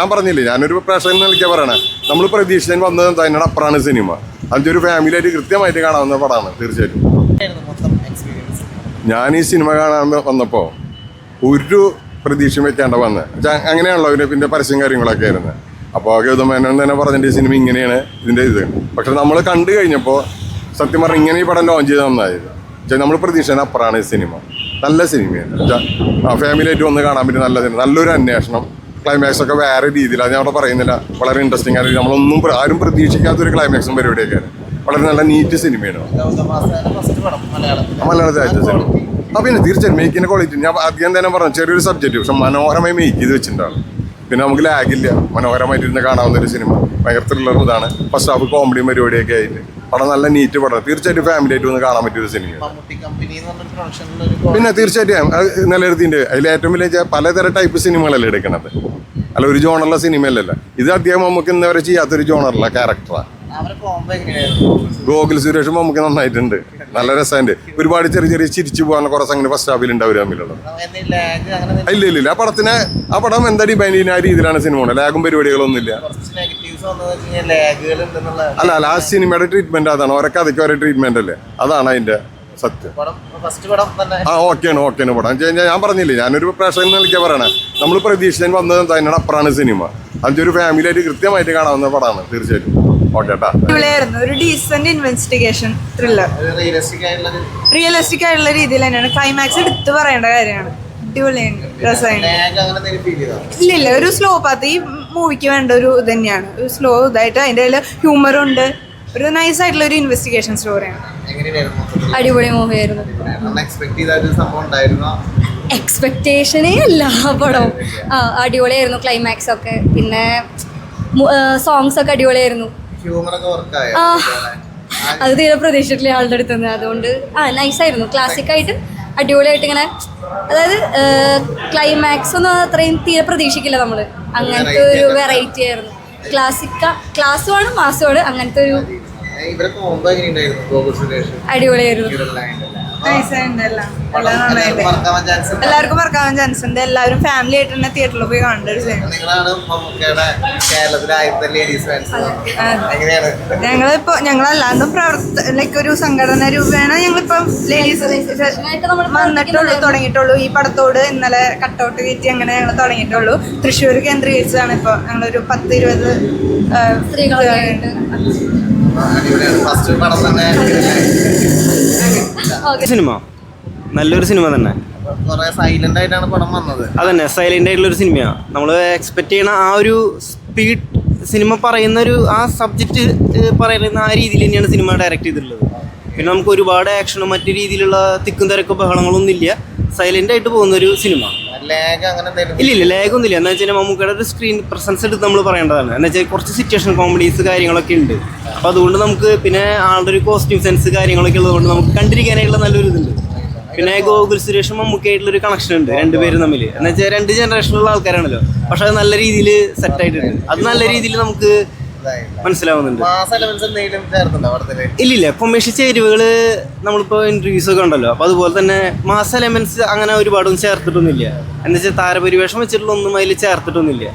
ഞാൻ പറഞ്ഞില്ലേ ഞാനൊരു പ്രേക്ഷകൻ നിൽക്കാൻ പറയണേ. നമ്മൾ പ്രതീക്ഷിച്ചതിന് വന്നത് അതിനോട് അപ്പുറമാണ് സിനിമ. അതിന്റെ ഒരു ഫാമിലിയായിട്ട് കൃത്യമായിട്ട് കാണാവുന്ന പടമാണ് തീർച്ചയായിട്ടും. ഞാൻ ഈ സിനിമ കാണാൻ വന്നപ്പോൾ ഒരു പ്രതീക്ഷയും വെക്കാണ്ട വന്നത് അങ്ങനെയാണല്ലോ ഇതിന്റെ പിന്നെ പരസ്യം കാര്യങ്ങളൊക്കെ ആയിരുന്നു. അപ്പോൾ ഗൗതമേനോൻ തന്നെ പറഞ്ഞിട്ട് ഈ സിനിമ ഇങ്ങനെയാണ് ഇതിന്റെ ഇത്. പക്ഷെ നമ്മൾ കണ്ടു കഴിഞ്ഞപ്പോൾ സത്യം പറഞ്ഞാൽ ഇങ്ങനെ ഈ പടം ലോഞ്ച് ചെയ്ത് നന്നായത്. പക്ഷേ നമ്മൾ പ്രതീക്ഷിച്ചതിന് അപ്പുറമാണ് ഈ സിനിമ. നല്ല സിനിമയാണ്. ആ ഫാമിലിയായിട്ട് വന്ന് കാണാൻ പറ്റിയ നല്ല സിനിമ. നല്ലൊരു അന്വേഷണം ക്ലൈമാക്സ് ഒക്കെ വേറെ രീതിയിലാണ്. ഞാൻ അവിടെ പറയുന്നില്ല. വളരെ ഇൻട്രസ്റ്റിംഗ് ആയിട്ട് നമ്മളൊന്നും ആരും പ്രതീക്ഷിക്കാത്ത ഒരു ക്ലൈമാക്സും പരിപാടിയൊക്കെ വളരെ നല്ല നീറ്റ് സിനിമയാണ് മലയാളത്തിൽ അയച്ച സിനിമ ആ പിന്നെ തീർച്ചയായും മേക്കിന്റെ ക്വാളിറ്റി ഞാൻ അധികം തന്നെ പറഞ്ഞു ചെറിയൊരു സബ്ജക്റ്റ് പക്ഷെ മനോഹരമായി മേക്ക് ചെയ്ത് വെച്ചിട്ടുണ്ടാവും. പിന്നെ നമുക്ക് ലാഗില്ല മനോഹരമായിട്ട് ഇരുന്ന് കാണാവുന്ന ഒരു സിനിമ ഭയങ്കര ത്രില്ലർ ഇതാണ്. ഫസ്റ്റ് ഹാഫ് കോമഡി പരിപാടിയൊക്കെ ആയിട്ട്. പടം നല്ല നീറ്റ് പടം. തീർച്ചയായിട്ടും ഫാമിലി ആയിട്ട് ഒന്ന് കാണാൻ പറ്റിയൊരു സിനിമ പിന്നെ തീർച്ചയായിട്ടും നിലനിർത്തിന്റെ അതിൽ ഏറ്റവും വലിയ പലതരം ടൈപ്പ് സിനിമകളല്ലേ എടുക്കണത്. അല്ല ഒരു ജോണറുള്ള സിനിമയല്ലല്ലോ. ഇത് അധികം നമുക്ക് ഇന്ന് വരെ ചെയ്യാത്തൊരു ജോണറുള്ള ക്യാരക്ടറാണ് ഗോകുൽ സുരേഷും നമുക്ക് നന്നായിട്ടുണ്ട്. നല്ല രസമുണ്ട്. ഒരുപാട് ചെറിയ ചെറിയ ചിരിച്ചു പോകാനുള്ള കുറച്ച് അങ്ങനെ ഫസ്റ്റ് ഹാഫിൽ ഉണ്ട് അവർ തമ്മിലുള്ളത്. ഇല്ല ഇല്ല ഇല്ല. ആ പടത്തിന് ആ പടം എന്താ ഡിപെൻഡ് ചെയ്യുന്ന? ആ രീതിയിലാണ് സിനിമ ലാഗും പരിപാടികളൊന്നും ഇല്ല അല്ല അല്ല ആ സിനിമയുടെ ട്രീറ്റ്മെന്റ് അതാണ്. ഓരോ കഥയ്ക്ക് ഓരോ ട്രീറ്റ്മെന്റ് അല്ലേ? അതാണ് അതിന്റെ സത്യം. ആ ഓക്കെയാണ് ഓക്കെയാണ് പടം. കഴിഞ്ഞാൽ ഞാൻ പറഞ്ഞില്ലേ ഞാനൊരു പ്രേക്ഷകൻ നിൽക്കാൻ പറയണേ. നമ്മൾ പ്രതീക്ഷിച്ചു വന്നത് അതിനോട് അപ്പുറമാണ് സിനിമ. അതിന്റെ ഒരു ഫാമിലിയായിട്ട് കൃത്യമായിട്ട് കാണാവുന്ന പടമാണ് തീർച്ചയായിട്ടും. ഒരു ഡീസന്റ് ഇൻവെസ്റ്റിഗേഷൻ ത്രില്ലർ റിയലിസ്റ്റിക് ആയിട്ടുള്ള റിയലിസ്റ്റിക് ആയിട്ടുള്ള രീതിയിൽ തന്നെയാണ്. ക്ലൈമാക്സ് എടുത്തു പറയേണ്ട കാര്യമാണ്. അടിപൊളിയാണ് രസമായിട്ട് ലാഗ് അങ്ങനെ എന്തെങ്കിലും ഫീൽ ചെയ്തോ ഇല്ല ഇല്ല. ഒരു സ്ലോ പാത്ത് ഈ മൂവിക്ക് വേണ്ട ഒരു ഇത് തന്നെയാണ്. ഒരു സ്ലോ ഇതായിട്ട് അതിന്റെ ഹ്യൂമർ ഹ്യൂമറും ഉണ്ട്. ഒരു നൈസ് ആയിട്ടുള്ള ഒരു ഇൻവെസ്റ്റിഗേഷൻ സ്റ്റോറിയാണ് അടിപൊളി സംഭവം ഉണ്ടായിരുന്നോ? എക്സ്പെക്ടേഷനേ അല്ല പടം. ആ അടിപൊളിയായിരുന്നു ക്ലൈമാക്സ് ഒക്കെ. പിന്നെ സോങ്സ് ഒക്കെ അടിപൊളിയായിരുന്നു. ആ അത് തീരെ പ്രതീക്ഷിച്ചിട്ടില്ല ആളുടെ അടുത്ത് നിന്ന്. അതുകൊണ്ട് ആ നൈസായിരുന്നു ക്ലാസിക് ആയിട്ട് അടിപൊളിയായിട്ട് ഇങ്ങനെ അതായത് ക്ലൈമാക്സ് ഒന്നും അത്രയും തീരെ പ്രതീക്ഷിക്കില്ല നമ്മൾ അങ്ങനത്തെ ഒരു വെറൈറ്റി ആയിരുന്നു. ക്ലാസിക്ക ക്ലാസ്സുമാണ് മാസമാണ് അങ്ങനത്തെ ഒരു ഇവരെ ഗോകുൽ സുരേഷ്. അടിപൊളിയായിരുന്നു. എല്ലാവർക്കും മറക്കാൻ ചാൻസ് ഉണ്ട്. എല്ലാവരും ഫാമിലി ആയിട്ട് തന്നെ തിയേറ്ററിൽ പോയി കാണേണ്ട ഒരു ഞങ്ങളിപ്പോ ഞങ്ങളല്ലാണ്ടും പ്രവർത്ത ലൈക്ക് ഒരു സംഘടന രൂപേണ ഞങ്ങളിപ്പം ലേഡീസ് ആയിട്ട് നമ്മൾ വന്നിട്ടുള്ളൂ തുടങ്ങിയിട്ടുള്ളൂ. ഈ പടത്തോട് ഇന്നലെ കട്ടൗട്ട് കയറ്റി അങ്ങനെ ഞങ്ങൾ തുടങ്ങിയിട്ടുള്ളൂ. തൃശ്ശൂർ കേന്ദ്രീകരിച്ചാണ് ഇപ്പോൾ ഞങ്ങളൊരു പത്ത് ഇരുപത് സ്ത്രീകളുണ്ട് അടിപൊളിയാണ്. ഫസ്റ്റ് പടം തന്നെ. ഓക്കെ. സിനിമ? നല്ലൊരു സിനിമ തന്നെ. സൈലന്റ് ആയിട്ടാണ് പടം വന്നത്. അതന്നെ സൈലന്റ് ആയിട്ടുള്ള ഒരു സിനിമയാണ് നമ്മൾ എക്സ്പെക്ട് ചെയ്യണ ആ ഒരു സ്പീഡ് സിനിമ പറയുന്ന ഒരു ആ സബ്ജക്റ്റ് പറയുന്ന ആ രീതിയിൽ തന്നെയാണ് സിനിമ ഡയറക്റ്റ് ചെയ്തിട്ടുള്ളത്. പിന്നെ നമുക്ക് ഒരുപാട് ആക്ഷനും മറ്റു രീതിയിലുള്ള തിക്കും തിരക്കും ബഹളങ്ങളൊന്നും ഇല്ല. സൈലന്റ് ആയിട്ട് പോകുന്ന ഒരു സിനിമ. ലാഗ് അങ്ങനെ ഇല്ല ഇല്ല ഇല്ല എന്ന് വെച്ചാൽ മമ്മൂക്കയുടെ ഒരു സ്ക്രീൻ പ്രസൻസ് എടുത്ത് നമ്മൾ പറയേണ്ടതാണ്. എന്ന് വെച്ചാൽ കുറച്ച് സിറ്റുവേഷൻ കോമഡീസ് കാര്യങ്ങളൊക്കെ ഉണ്ട്. അപ്പോൾ അതുകൊണ്ട് നമുക്ക് പിന്നെ ആളുടെ ഒരു കോസ്റ്റ്യൂം സെൻസ് കാര്യങ്ങളൊക്കെ ഉള്ളതുകൊണ്ട് നമുക്ക് കണ്ടിരിക്കാനായിട്ടുള്ള നല്ലൊരു ഇതുണ്ട്. പിന്നെ ഗോകുൽ സുരേഷും മമ്മൂക്കായിട്ടുള്ള ഒരു കണക്ഷൻ ഉണ്ട് രണ്ടുപേരും തമ്മിൽ എന്ന് വെച്ചാൽ രണ്ട് ജനറേഷനിലുള്ള ആൾക്കാരാണല്ലോ. പക്ഷെ അത് നല്ല രീതിയിൽ സെറ്റ് ആയിട്ടുണ്ട്. അത് നല്ല രീതിയിൽ നമുക്ക് മനസ്സിലാവുന്നുണ്ട്. ഇല്ലില്ല കൊമേഴ്ഷ്യൽ ചേരുവകൾ നമ്മളിപ്പോ ഇന്റർവ്യൂസ് ഒക്കെ ഉണ്ടല്ലോ. അപ്പൊ അതുപോലെ തന്നെ മാസ എലമെന്റ്സ് അങ്ങനെ ഒരുപാടൊന്നും ചേർത്തിട്ടൊന്നുമില്ല. എന്താ വെച്ചാൽ താരപരിവേഷം വെച്ചിട്ടുള്ള ഒന്നും അതിൽ ചേർത്തിട്ടൊന്നുമില്ല